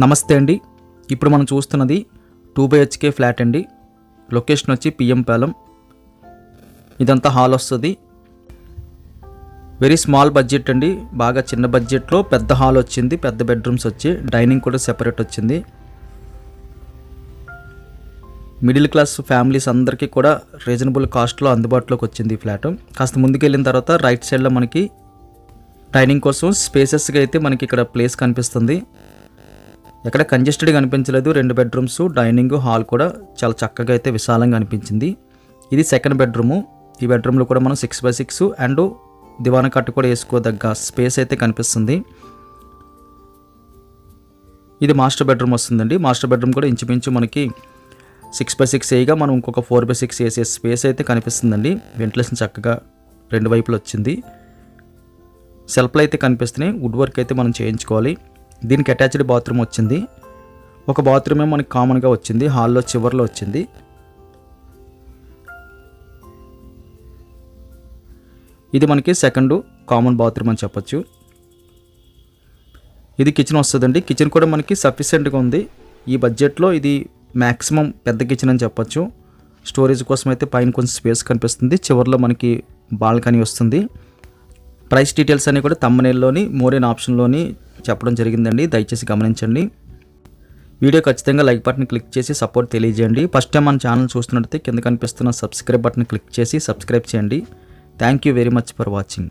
నమస్తే అండి. ఇప్పుడు మనం చూస్తున్నది టూ బైహెచ్కే ఫ్లాట్ అండి. లొకేషన్ వచ్చి పిఎం పాలెం. ఇదంతా హాల్ వస్తుంది. వెరీ స్మాల్ బడ్జెట్ అండి. బాగా చిన్న బడ్జెట్లో పెద్ద హాల్ వచ్చింది. పెద్ద బెడ్రూమ్స్ వచ్చి డైనింగ్ కూడా సెపరేట్ వచ్చింది. మిడిల్ క్లాస్ ఫ్యామిలీస్ అందరికీ కూడా రీజనబుల్ కాస్ట్లో అందుబాటులోకి వచ్చింది ఈ ఫ్లాట్. కాస్త ముందుకెళ్ళిన తర్వాత రైట్ సైడ్లో మనకి డైనింగ్ కోసం స్పేసెస్గా అయితే మనకి ఇక్కడ ప్లేస్ కనిపిస్తుంది. ఎక్కడ కంజెస్టెడ్గా అనిపించలేదు రెండు బెడ్రూమ్స్ డైనింగ్ హాల్ కూడా చాలా చక్కగా అయితే విశాలంగా అనిపించింది. ఇది సెకండ్ బెడ్రూము. ఈ బెడ్రూమ్లో కూడా మనం six by six and divan cot కూడా వేసుకోదగ్గ స్పేస్ అయితే కనిపిస్తుంది. ఇది మాస్టర్ బెడ్రూమ్ వస్తుందండి. మాస్టర్ బెడ్రూమ్ కూడా ఇంచుమించు మనకి సిక్స్ బై సిక్స్ వేయగా మనం ఇంకొక ఫోర్ బై సిక్స్ వేసే స్పేస్ అయితే కనిపిస్తుందండి. వెంటిలేషన్ చక్కగా రెండు వైపులు వచ్చింది. సెల్ఫ్లు అయితే కనిపిస్తున్నాయి. వుడ్ వర్క్ అయితే మనం చేయించుకోవాలి. దీనికి అటాచ్డ్ బాత్రూమ్ వచ్చింది. ఒక బాత్రూమే మనకి కామన్గా వచ్చింది. హాల్లో చివర్లో వచ్చింది. ఇది మనకి సెకండ్ కామన్ బాత్రూమ్ అని చెప్పొచ్చు. ఇది కిచెన్ వస్తుందండి. కిచెన్ కూడా మనకి సఫిషియెంట్గా ఉంది. ఈ బడ్జెట్లో ఇది మ్యాక్సిమం పెద్ద కిచెన్ అని చెప్పొచ్చు. స్టోరేజ్ కోసం అయితే పైన కొంచెం స్పేస్ కనిపిస్తుంది. చివరిలో మనకి బాల్కనీ వస్తుంది. ప్రైస్ డీటెయిల్స్ అన్నీ కూడా తమ్మనేల్లోని మోరేన్ ఆప్షన్లోని చెప్పడం జరిగిందండి. దయచేసి గమనించండి. వీడియో ఖచ్చితంగా లైక్ బటన్ క్లిక్ చేసి సపోర్ట్ తెలియజేయండి. ఫస్ట్ టైం మన ఛానల్ చూస్తున్నట్లయితే కింద కనిపిస్తున్న సబ్స్క్రైబ్ బటన్ క్లిక్ చేసి సబ్స్క్రైబ్ చేయండి. Thank you very much for watching.